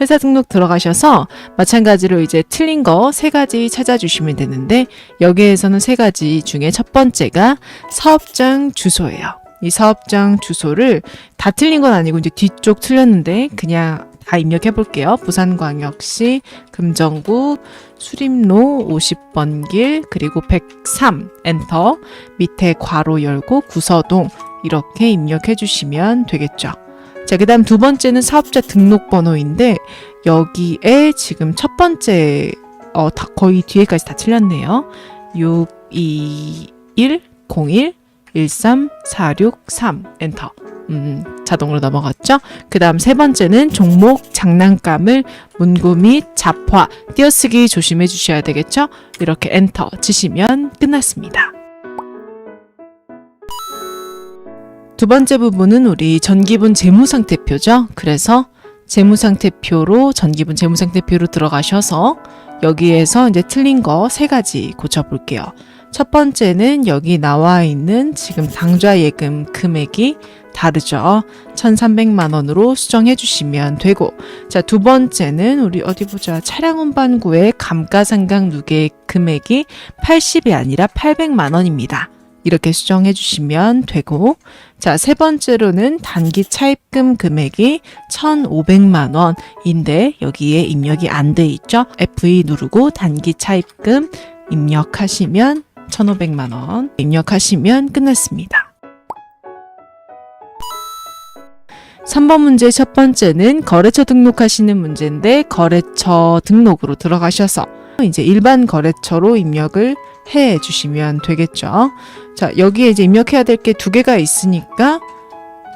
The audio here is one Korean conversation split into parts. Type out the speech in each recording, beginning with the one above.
회사 등록 들어가셔서 마찬가지로 이제 틀린 거 세 가지 찾아주시면 되는데 여기에서는 세 가지 중에 첫 번째가 사업장 주소예요. 이 사업장 주소를 다 틀린 건 아니고 이제 뒤쪽 틀렸는데 그냥 다 입력해 볼게요. 부산광역시 금정구 수림로 50번 길 그리고 103 엔터 밑에 괄호 열고 구서동 이렇게 입력해 주시면 되겠죠. 자, 그 다음 두 번째는 사업자 등록번호인데, 여기에 지금 첫 번째, 어, 다, 거의 뒤에까지 다 틀렸네요. 6, 2, 1, 0, 1, 1, 3, 4, 6, 3, 엔터. 음, 자동으로 넘어갔죠? 그 다음 세 번째는 종목, 장난감을 문구 및 잡화, 띄어쓰기 조심해 주셔야 되겠죠? 이렇게 엔터 치시면 끝났습니다. 두 번째 부분은 우리 전기분 재무상태표죠. 그래서 재무상태표로 전기분 재무상태표로 들어가셔서 여기에서 이제 틀린 거 세 가지 고쳐볼게요. 첫 번째는 여기 나와 있는 지금 당좌 예금 금액이 다르죠. 1,300만 원으로 수정해 주시면 되고. 자, 두 번째는 우리 어디 보자. 차량 운반구의 감가상각 누계 금액이 80이 아니라 800만 원입니다. 이렇게 수정해 주시면 되고. 자, 세 번째로는 단기 차입금 금액이 1,500만 원인데 여기에 입력이 안 돼 있죠? F2 누르고 단기 차입금 입력하시면 1,500만 원 입력하시면 끝났습니다. 3번 문제 첫 번째는 거래처 등록하시는 문제인데 거래처 등록으로 들어가셔서 이제 일반 거래처로 입력을 해 주시면 되겠죠. 자, 여기에 이제 입력해야 될 게 두 개가 있으니까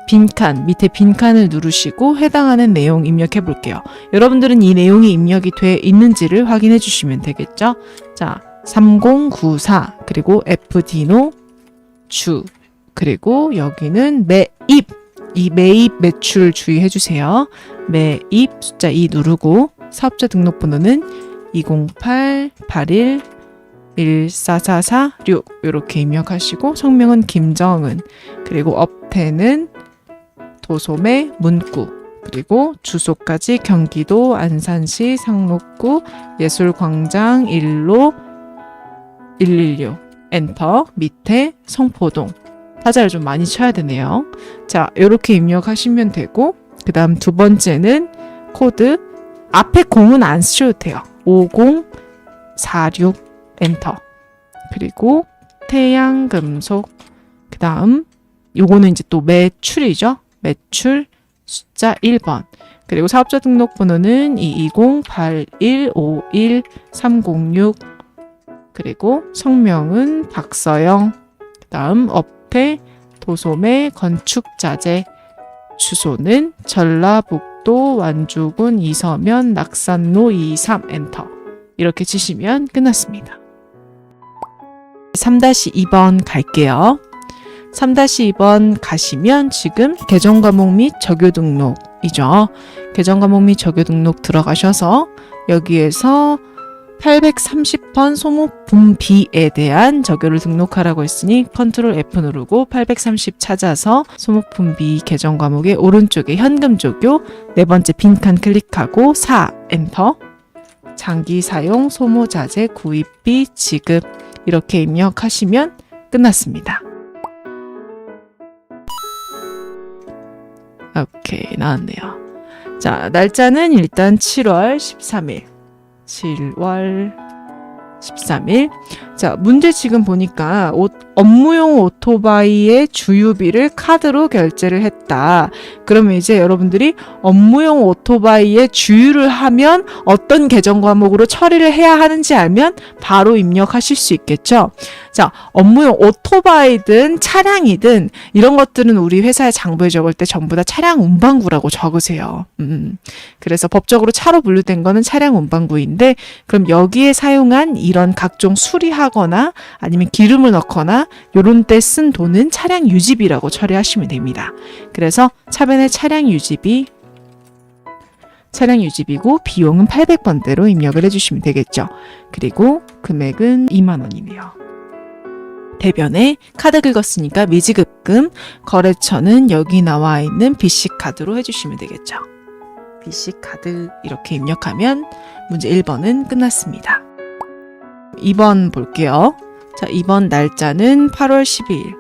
빈칸, 밑에 빈칸을 누르시고 해당하는 내용 입력해 볼게요. 여러분들은 이 내용이 입력이 돼 있는지를 확인해 주시면 되겠죠. 자, 3094, 그리고 FD노 주, 그리고 여기는 매입, 이 매입 매출 주의해 주세요. 매입 숫자 2 누르고 사업자 등록번호는 208 81 14446 이렇게 입력하시고 성명은 김정은 그리고 업태는 도소매 문구 그리고 주소까지 경기도 안산시 상록구 예술광장 1로 116 엔터 밑에 성포동 타자를 좀 많이 쳐야 되네요. 자 이렇게 입력하시면 되고 그 다음 두 번째는 코드 앞에 공은 안 쓰셔도 돼요. 5046 엔터. 그리고 태양 금속. 그 다음, 요거는 이제 또 매출이죠. 매출 숫자 1번. 그리고 사업자 등록 번호는 220-8151-306. 그리고 성명은 박서영. 그 다음, 업태, 도소매, 건축자재. 주소는 전라북도 완주군 이서면 낙산로 23 엔터. 이렇게 치시면 끝났습니다. 3-2번 갈게요. 3-2번 가시면 지금 계정 과목 및 적요 등록이죠. 계정 과목 및 적요 등록 들어가셔서 여기에서 830번 소모품비에 대한 적요를 등록하라고 했으니 컨트롤 F 누르고 830 찾아서 소모품비 계정 과목의 오른쪽에 현금 적요 네 번째 빈칸 클릭하고 4 엔터 장기 사용 소모 자재 구입비 지급 이렇게 입력하시면 끝났습니다. 오케이 나왔네요. 자 날짜는 일단 7월 13일 7월 13일 자 문제 지금 보니까 오- 업무용 오토바이의 주유비를 카드로 결제를 했다. 그러면 이제 여러분들이 업무용 오토바이의 주유를 하면 어떤 계정 과목으로 처리를 해야 하는지 알면 바로 입력하실 수 있겠죠. 자, 업무용 오토바이든 차량이든 이런 것들은 우리 회사에 장부에 적을 때 전부 다 차량 운반구라고 적으세요. 음. 그래서 법적으로 차로 분류된 거는 차량 운반구인데 그럼 여기에 사용한 이런 각종 수리하거나 아니면 기름을 넣거나 요런 때 쓴 돈은 차량 유지비라고 처리하시면 됩니다. 그래서 차변의 차량 유지비 차량 유지비고 비용은 800번대로 입력을 해주시면 되겠죠. 그리고 금액은 2만 원이네요. 대변에 카드 긁었으니까 미지급금, 거래처는 여기 나와 있는 BC 카드로 해주시면 되겠죠. BC 카드 이렇게 입력하면 문제 1번은 끝났습니다. 2번 볼게요. 자, 2번 날짜는 8월 12일.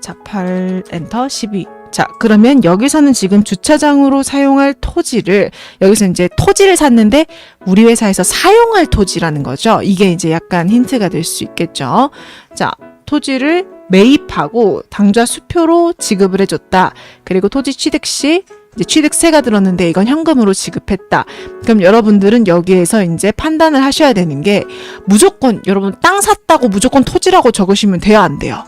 자, 8 엔터 12. 자, 그러면 여기서는 지금 주차장으로 사용할 토지를 여기서 이제 토지를 샀는데 우리 회사에서 사용할 토지라는 거죠. 이게 이제 약간 힌트가 될 수 있겠죠. 자, 토지를 매입하고 당좌 수표로 지급을 해줬다. 그리고 토지 취득 시 이제 취득세가 들었는데 이건 현금으로 지급했다. 그럼 여러분들은 여기에서 이제 판단을 하셔야 되는 게 무조건 여러분 땅 샀다고 무조건 토지라고 적으시면 돼요, 안 돼요?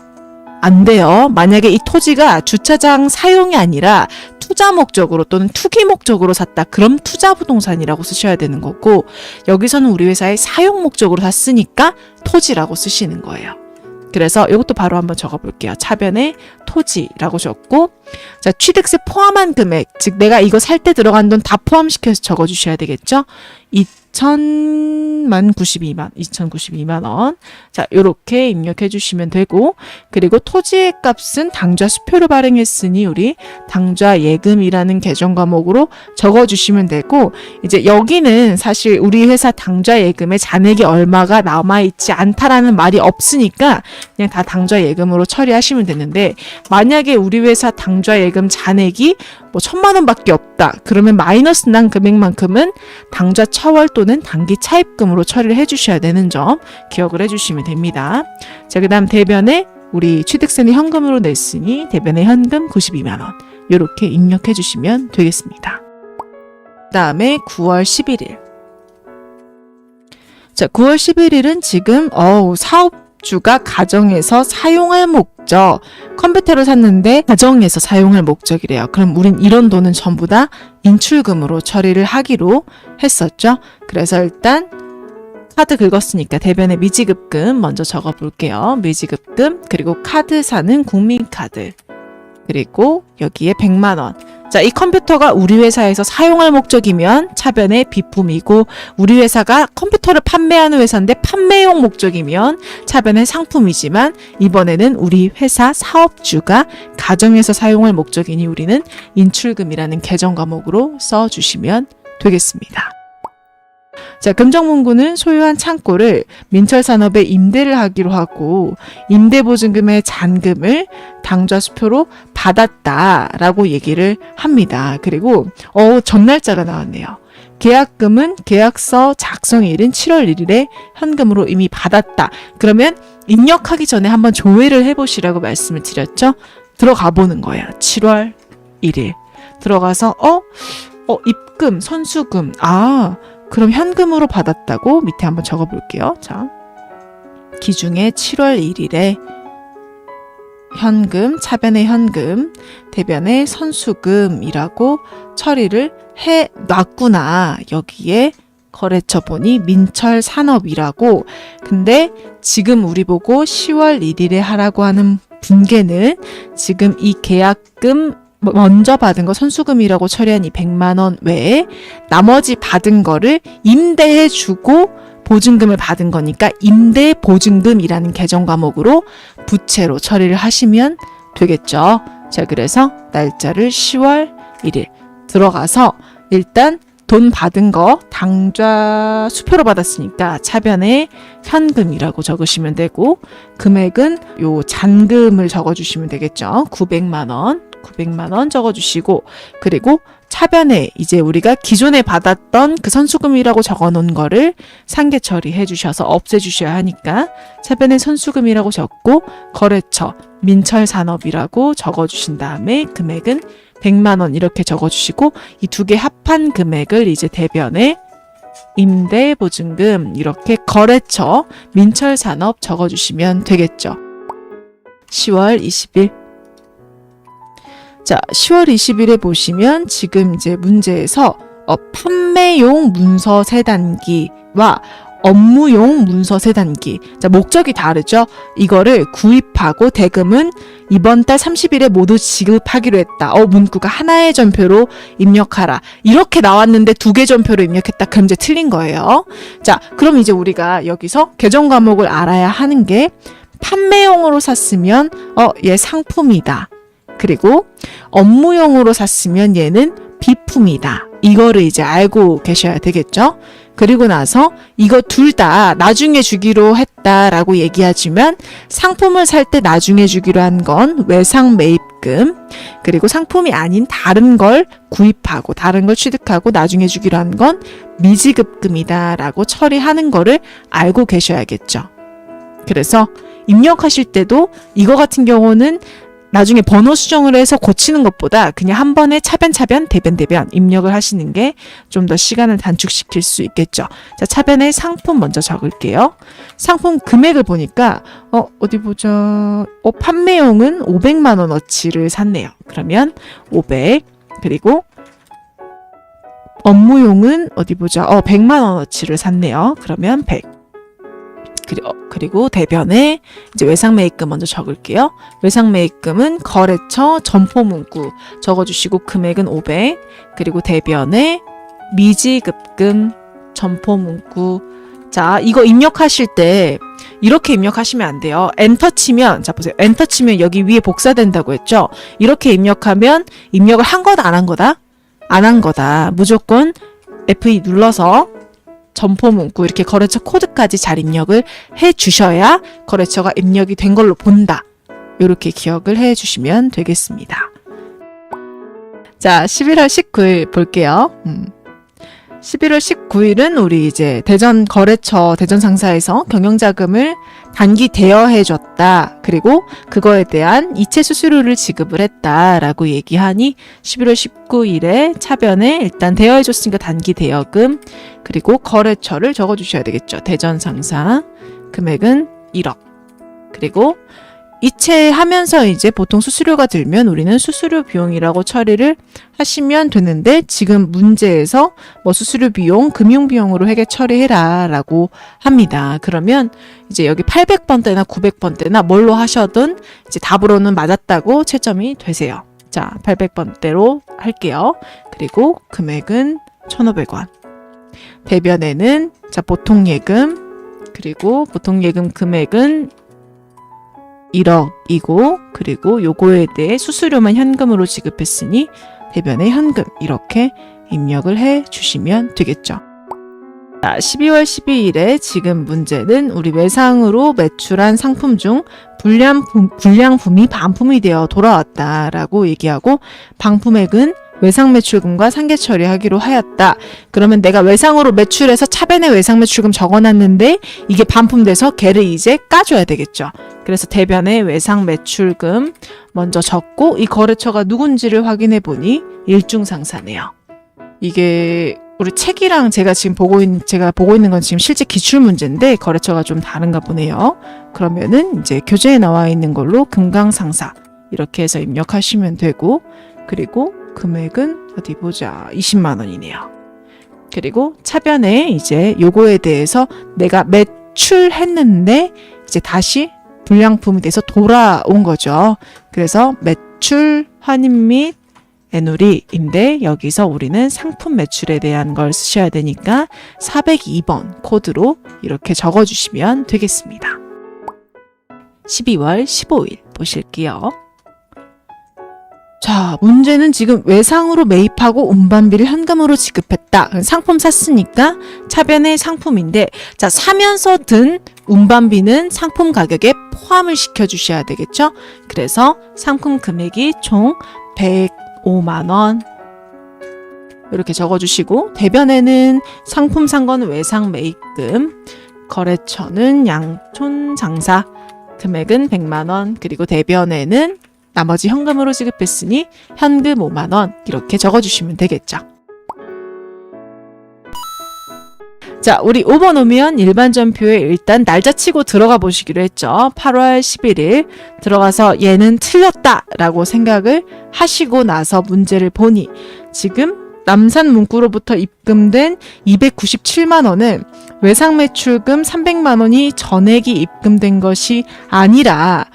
안 돼요. 만약에 이 토지가 주차장 사용이 아니라 투자 목적으로 또는 투기 목적으로 샀다. 그럼 투자 부동산이라고 쓰셔야 되는 거고 여기서는 우리 회사의 사용 목적으로 샀으니까 토지라고 쓰시는 거예요. 그래서 이것도 바로 한번 적어볼게요. 차변에 토지라고 적고 자 취득세 포함한 금액 즉 내가 이거 살 때 들어간 돈 다 포함시켜서 적어주셔야 되겠죠. 2,000만 92만, 2,092만 원. 자, 요렇게 입력해 주시면 되고, 그리고 토지의 값은 당좌 수표로 발행했으니 우리 당좌 예금이라는 계정 과목으로 적어 주시면 되고, 이제 여기는 사실 우리 회사 당좌 예금에 잔액이 얼마가 남아있지 않다라는 말이 없으니까 그냥 다 당좌 예금으로 처리하시면 되는데, 만약에 우리 회사 당좌 예금 잔액이 뭐 천만 원밖에 없다. 그러면 마이너스 난 금액만큼은 당좌 차월 또는 단기 차입금으로 처리를 해주셔야 되는 점 기억을 해주시면 됩니다. 자, 그 다음 대변에 우리 취득세는 현금으로 냈으니 대변에 현금 92만 원 이렇게 입력해 주시면 되겠습니다. 그 다음에 9월 11일. 자, 9월 11일은 지금 어우 사업주가 가정에서 사용할 목적 컴퓨터를 샀는데 가정에서 사용할 목적이래요. 그럼 우린 이런 돈은 전부 다 인출금으로 처리를 하기로 했었죠. 그래서 일단 카드 긁었으니까 대변에 미지급금 먼저 적어 볼게요. 미지급금 그리고 카드 사는 국민카드 그리고 여기에 100만 원. 자, 이 컴퓨터가 우리 회사에서 사용할 목적이면 차변의 비품이고 우리 회사가 컴퓨터를 판매하는 회사인데 판매용 목적이면 차변의 상품이지만 이번에는 우리 회사 사업주가 가정에서 사용할 목적이니 우리는 인출금이라는 계정 과목으로 써 주시면 되겠습니다. 자, 금정문구는 소유한 창고를 민철산업에 임대를 하기로 하고 임대보증금의 잔금을 당좌 수표로 받았다라고 얘기를 합니다. 그리고 어 전날짜가 나왔네요. 계약금은 계약서 작성일인 7월 1일에 현금으로 이미 받았다. 그러면 입력하기 전에 한번 조회를 해보시라고 말씀을 드렸죠. 들어가 보는 거예요. 7월 1일 들어가서 어? 어 입금 선수금 아 그럼 현금으로 받았다고 밑에 한번 적어 볼게요. 자. 기중에 7월 1일에 현금, 차변의 현금, 대변의 선수금이라고 처리를 해 놨구나. 여기에 거래처 보니 민철 산업이라고. 근데 지금 우리 보고 10월 1일에 하라고 하는 분계는 지금 이 계약금 먼저 받은 거 선수금이라고 처리한 이 100만 원 외에 나머지 받은 거를 임대해 주고 보증금을 받은 거니까 임대 보증금이라는 계정 과목으로 부채로 처리를 하시면 되겠죠. 자, 그래서 날짜를 10월 1일 들어가서 일단 돈 받은 거 당좌 수표로 받았으니까 차변에 현금이라고 적으시면 되고 금액은 요 잔금을 적어 주시면 되겠죠. 900만 원. 900만 원 적어 주시고 그리고 차변에 이제 우리가 기존에 받았던 그 선수금이라고 적어 놓은 거를 상계 처리해 주셔서 없애 주셔야 하니까 차변에 선수금이라고 적고 거래처 민철 산업이라고 적어 주신 다음에 금액은 100만 원 이렇게 적어 주시고 이 두 개 합한 금액을 이제 대변에 임대 보증금 이렇게 거래처 민철 산업 적어 주시면 되겠죠. 10월 20일 자, 10월 20일에 보시면 지금 이제 문제에서 어, 판매용 문서 세 단기와 업무용 문서 세 단기. 자, 목적이 다르죠? 이거를 구입하고 대금은 이번 달 30일에 모두 지급하기로 했다. 어, 문구가 하나의 전표로 입력하라. 이렇게 나왔는데 두 개 전표로 입력했다. 그럼 이제 틀린 거예요. 자, 그럼 이제 우리가 여기서 계정 과목을 알아야 하는 게 판매용으로 샀으면 어, 얘 상품이다. 그리고 업무용으로 샀으면 얘는 비품이다. 이거를 이제 알고 계셔야 되겠죠? 그리고 나서 이거 둘 다 나중에 주기로 했다라고 얘기하지만 상품을 살 때 나중에 주기로 한 건 외상 매입금 그리고 상품이 아닌 다른 걸 구입하고 다른 걸 취득하고 나중에 주기로 한 건 미지급금이다라고 처리하는 거를 알고 계셔야겠죠. 그래서 입력하실 때도 이거 같은 경우는 나중에 번호 수정을 해서 고치는 것보다 그냥 한 번에 차변차변 대변대변 입력을 하시는 게 좀 더 시간을 단축시킬 수 있겠죠. 자, 차변에 상품 먼저 적을게요. 상품 금액을 보니까 어, 어디 보자. 어, 판매용은 500만 원어치를 샀네요. 그러면 500 그리고 업무용은 어디 보자. 어, 100만 원어치를 샀네요. 그러면 100. 그리- 어, 그리고 대변에 이제 외상 매입금 먼저 적을게요. 외상 매입금은 거래처 점포 문구 적어주시고 금액은 500 그리고 대변에 미지급금 점포 문구 자 이거 입력하실 때 이렇게 입력하시면 안 돼요. 엔터 치면 자 보세요. 엔터 치면 여기 위에 복사된다고 했죠. 이렇게 입력하면 입력을 한 거다 안 한 거다 안 한 거다 무조건 F2 눌러서 점포 문구 이렇게 거래처 코드까지 잘 입력을 해 주셔야 거래처가 입력이 된 걸로 본다. 이렇게 기억을 해 주시면 되겠습니다. 자, 11월 19일 볼게요. 음. 11월 19일은 우리 이제 대전 거래처 대전 상사에서 경영자금을 단기 대여해 줬다. 그리고 그거에 대한 이체 수수료를 지급을 했다라고 얘기하니 11월 19일에 차변에 일단 대여해 줬으니까 단기 대여금 그리고 거래처를 적어 주셔야 되겠죠. 대전 상사 금액은 1억. 그리고 이체하면서 이제 보통 수수료가 들면 우리는 수수료 비용이라고 처리를 하시면 되는데 지금 문제에서 뭐 수수료 비용, 금융 비용으로 회계 처리해라라고 합니다. 그러면 이제 여기 800번대나 900번대나 뭘로 하셔든 이제 답으로는 맞았다고 채점이 되세요. 자, 800번대로 할게요. 그리고 금액은 1,500원. 대변에는 자, 보통 예금 그리고 보통 예금 금액은 1억이고 그리고 요거에 대해 수수료만 현금으로 지급했으니 대변에 현금 이렇게 입력을 해 주시면 되겠죠. 자, 12월 12일에 지금 문제는 우리 외상으로 매출한 상품 중 불량품, 불량품이 반품이 되어 돌아왔다라고 얘기하고 방품액은 외상 매출금과 상계 처리하기로 하였다. 그러면 내가 외상으로 매출해서 차변에 외상 매출금 적어놨는데 이게 반품돼서 걔를 이제 까줘야 되겠죠. 그래서 대변에 외상 매출금 먼저 적고 이 거래처가 누군지를 확인해 보니 일중상사네요. 이게 우리 책이랑 제가 지금 보고 있는 제가 보고 있는 건 지금 실제 기출 문제인데 거래처가 좀 다른가 보네요. 그러면은 이제 교재에 나와 있는 걸로 금강상사 이렇게 해서 입력하시면 되고 그리고 금액은 어디 보자 20만 원이네요. 그리고 차변에 이제 요거에 대해서 내가 매출했는데 이제 다시 불량품이 돼서 돌아온 거죠. 그래서 매출 환입 및 애누리인데 여기서 우리는 상품 매출에 대한 걸 쓰셔야 되니까 402번 코드로 이렇게 적어주시면 되겠습니다. 12월 15일 보실게요. 자, 문제는 지금 외상으로 매입하고 운반비를 현금으로 지급했다. 상품 샀으니까 차변의 상품인데, 자, 사면서 든 운반비는 상품 가격에 포함을 시켜주셔야 되겠죠? 그래서 상품 금액이 총 105만원. 이렇게 적어주시고, 대변에는 상품 산 거는 외상 매입금, 거래처는 양촌 장사, 금액은 100만원, 그리고 대변에는 나머지 현금으로 지급했으니 현금 5만 원 이렇게 적어주시면 되겠죠. 자, 우리 5번 오면 일반 전표에 일단 날짜 치고 들어가 보시기로 했죠. 8월 11일 들어가서 얘는 틀렸다라고 생각을 하시고 나서 문제를 보니 지금 남산 문구로부터 입금된 297만 원은 외상 매출금 300만 원이 전액이 입금된 것이 아니라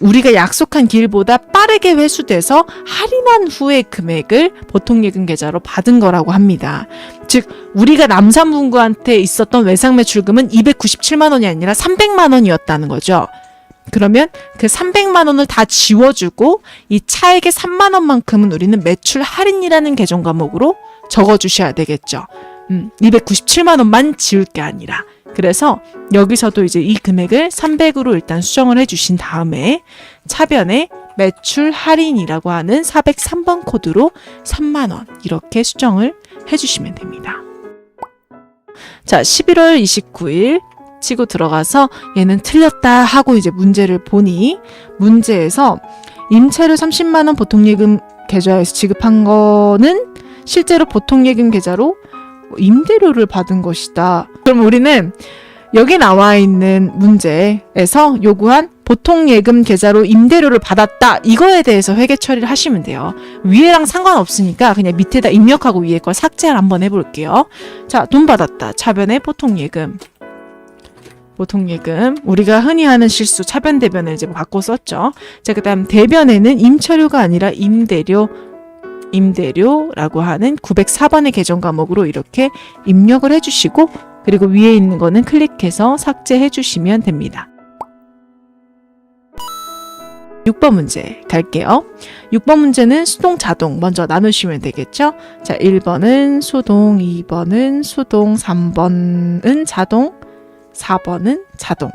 우리가 약속한 길보다 빠르게 회수돼서 할인한 후의 금액을 보통 예금 계좌로 받은 거라고 합니다. 즉 우리가 남산문구한테 있었던 외상 매출금은 297만 원이 아니라 300만 원이었다는 거죠. 그러면 그 300만 원을 다 지워주고 이 차액의 3만 원만큼은 우리는 매출 할인이라는 계정 과목으로 적어 주셔야 되겠죠. 음, 297만 원만 지울 게 아니라. 그래서 여기서도 이제 이 금액을 300으로 일단 수정을 해 주신 다음에 차변에 매출 할인이라고 하는 403번 코드로 3만 원 이렇게 수정을 해 주시면 됩니다. 자, 11월 29일 치고 들어가서 얘는 틀렸다 하고 이제 문제를 보니 문제에서 임차료 30만 원 보통예금 계좌에서 지급한 거는 실제로 보통예금 계좌로 임대료를 받은 것이다. 그럼 우리는 여기 나와 있는 문제에서 요구한 보통 예금 계좌로 임대료를 받았다. 이거에 대해서 회계 처리를 하시면 돼요. 위에랑 상관없으니까 그냥 밑에다 입력하고 위에 걸 삭제를 한번 해볼게요. 자, 돈 받았다. 차변에 보통 예금. 보통 예금. 우리가 흔히 하는 실수 차변 대변을 이제 바꿔 썼죠. 자, 그 다음 대변에는 임차료가 아니라 임대료 임대료라고 하는 904번의 계정 과목으로 이렇게 입력을 해주시고 그리고 위에 있는 거는 클릭해서 삭제해 주시면 됩니다. 6번 문제 갈게요. 6번 문제는 수동 자동 먼저 나누시면 되겠죠? 자, 1번은 수동, 2번은 수동, 3번은 자동, 4번은 자동.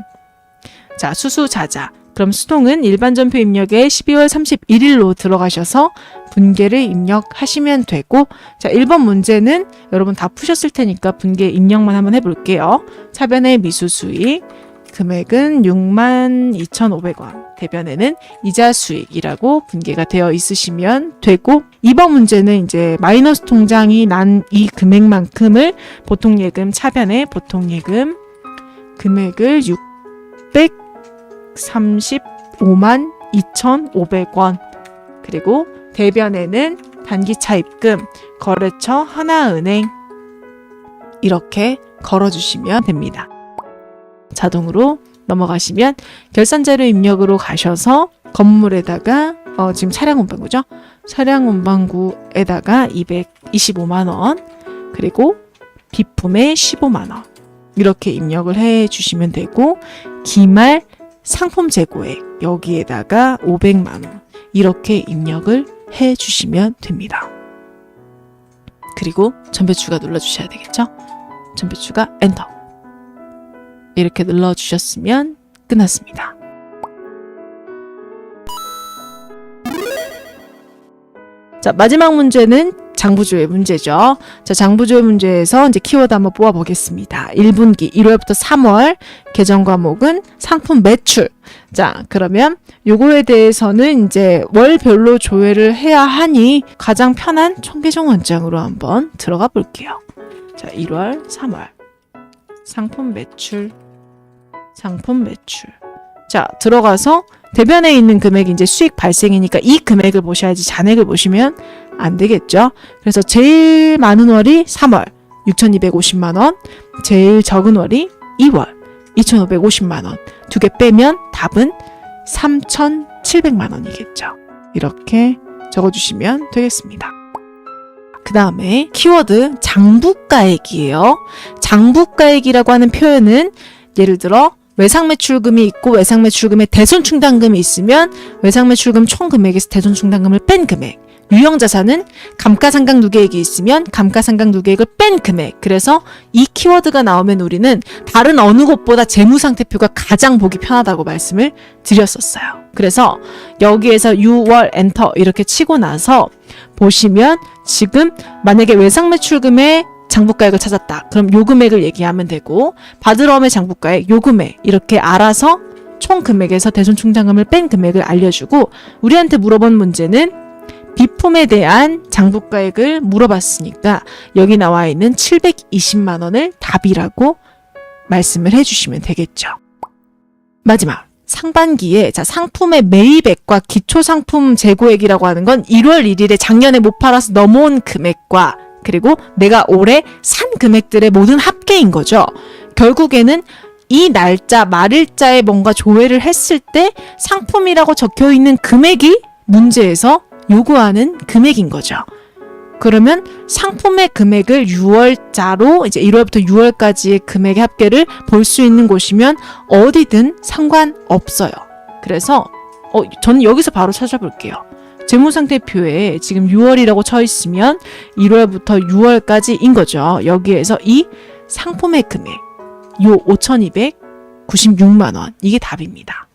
자, 수수자자. 그럼 수동은 일반 전표 입력에 12월 31일로 들어가셔서 분계를 입력하시면 되고 자 1번 문제는 여러분 다 푸셨을 테니까 분계 입력만 한번 해볼게요. 차변의 미수 수익 금액은 62,500원 대변에는 이자 수익이라고 분계가 되어 있으시면 되고 2번 문제는 이제 마이너스 통장이 난 이 금액만큼을 보통예금 차변에 보통예금 금액을 635만 2,500원 그리고 대변에는 단기차 입금, 거래처 하나은행 이렇게 걸어주시면 됩니다. 자동으로 넘어가시면 결산 자료 입력으로 가셔서 건물에다가 어, 지금 차량 운반구죠. 차량 운반구에다가 225만 원 그리고 비품에 15만 원 이렇게 입력을 해 주시면 되고 기말 상품 재고액 여기에다가 500만 원 이렇게 입력을 해 주시면 됩니다. 그리고 전배추가 눌러 주셔야 되겠죠? 전배추가 엔터. 이렇게 눌러 주셨으면 끝났습니다. 자, 마지막 문제는 장부조회 문제죠. 자, 장부조회 문제에서 이제 키워드 한번 뽑아 보겠습니다. 1분기 1월부터 3월 계정 과목은 상품 매출. 자, 그러면 요거에 대해서는 이제 월별로 조회를 해야 하니 가장 편한 총계정 원장으로 한번 들어가 볼게요. 자, 1월, 3월. 상품 매출. 상품 매출. 자, 들어가서 대변에 있는 금액이 이제 수익 발생이니까 이 금액을 보셔야지 잔액을 보시면 안 되겠죠. 그래서 제일 많은 월이 3월 6,250만 원, 제일 적은 월이 2월 2,550만 원. 두 개 빼면 답은 3,700만 원이겠죠. 이렇게 적어주시면 되겠습니다. 그 다음에 키워드 장부가액이에요. 장부가액이라고 하는 표현은 예를 들어 외상매출금이 있고 외상매출금에 대손충당금이 있으면 외상매출금 총 금액에서 대손충당금을 뺀 금액. 유형자산은 감가상각 누계액이 있으면 감가상각 누계액을 뺀 금액. 그래서 이 키워드가 나오면 우리는 다른 어느 곳보다 재무상태표가 가장 보기 편하다고 말씀을 드렸었어요. 그래서 여기에서 6월 엔터 이렇게 치고 나서 보시면 지금 만약에 외상매출금에 장부가액을 찾았다. 그럼 요 금액을 얘기하면 되고 받으러 의 장부가액 요 금액 이렇게 알아서 총 금액에서 대손 충당금을 뺀 금액을 알려주고 우리한테 물어본 문제는 비품에 대한 장부가액을 물어봤으니까 여기 나와 있는 720만 원을 답이라고 말씀을 해주시면 되겠죠. 마지막 상반기에 자 상품의 매입액과 기초 상품 재고액이라고 하는 건 1월 1일에 작년에 못 팔아서 넘어온 금액과 그리고 내가 올해 산 금액들의 모든 합계인 거죠. 결국에는 이 날짜, 말일자에 뭔가 조회를 했을 때 상품이라고 적혀 있는 금액이 문제에서 요구하는 금액인 거죠. 그러면 상품의 금액을 6월자로 이제 1월부터 6월까지의 금액의 합계를 볼 수 있는 곳이면 어디든 상관없어요. 그래서 어, 저는 여기서 바로 찾아볼게요. 재무상태표에 지금 6월이라고 쳐 있으면 1월부터 6월까지인 거죠. 여기에서 이 상품의 금액 요 5,296만 원 이게 답입니다.